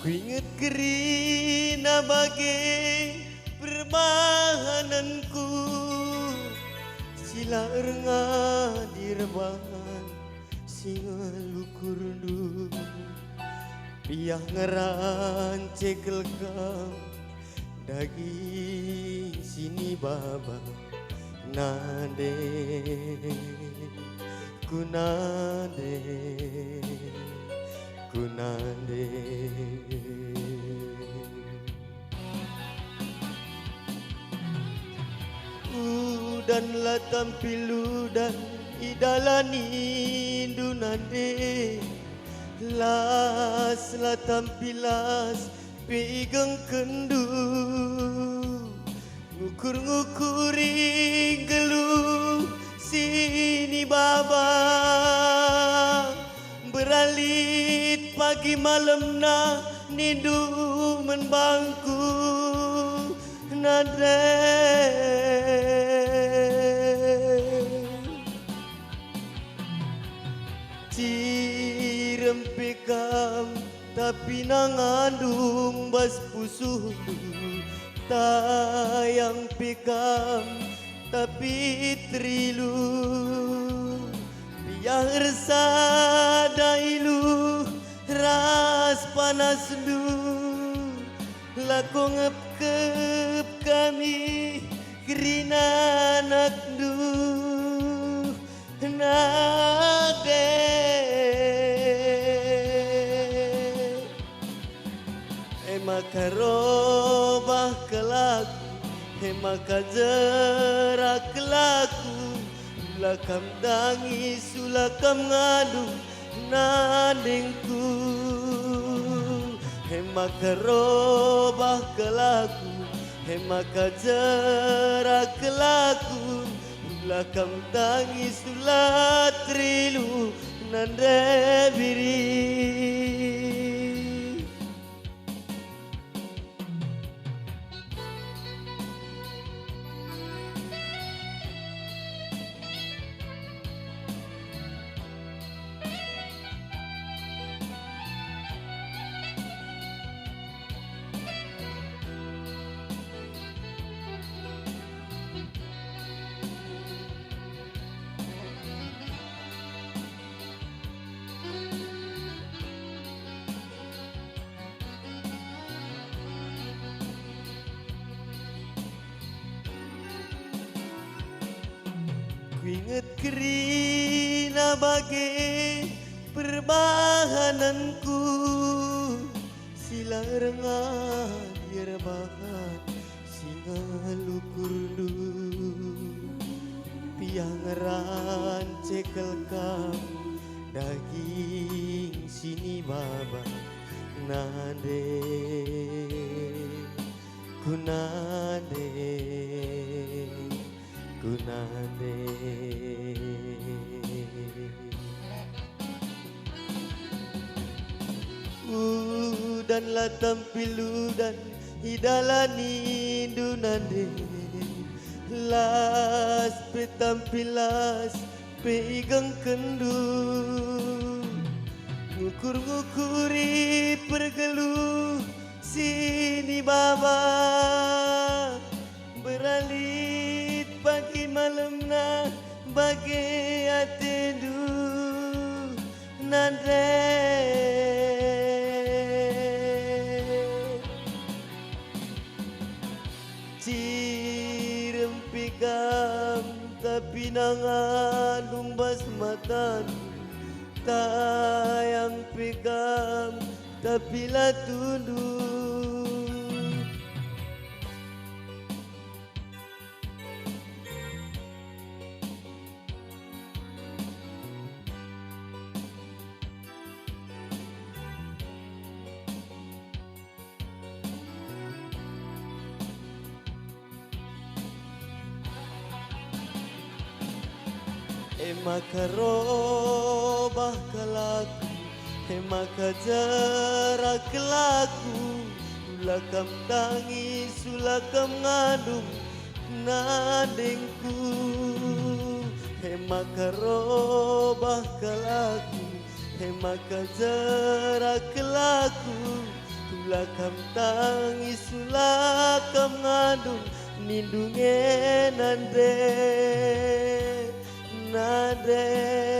Ku ingat kerina bagai permahananku. Sila ernga dirbahan singa lukurdu Piah ngeran cekel kam daging sini baba nade. Kunade kunade udan la tampilu dan idalani dunande las la tampilas pegang kendu. Ngukur ngukuri geluh sini baba. Beralit pagi malam na nindu menbangku. Nade Cirempikam tapi nangandung bas pusuh tayang pikam tapi trilu biar sadailu ras panas du lako ngep kami kerina anak du robah kelaku Emaka jerak kelaku Sulakam dangi sulakam ngadu Nandingku. Emaka robah kelaku Emaka jerak kelaku Sulakam dangi sulatrilu Nande biri Ku ingat kerina bagai perbahananku. Sila dirbahan singa lukurdu Piang ran cekel kam daging sini baba nade. Kunade kunade udan la tampilu dan idalani dunande las petampilas pegang kendu. Ngukur ngukuri pergeluh sini baba malam na bagai atendu nande Cirempikam tapi bas matan Tayang pikam tapi lah Emaka robah kelaku Emaka jarak kelaku. Sulakam tangi sulakam ngandung Nadengku Emaka robah kelaku Emaka jarak kelaku. Tulakam tangi sulakam ngandung Nindunge nande Nande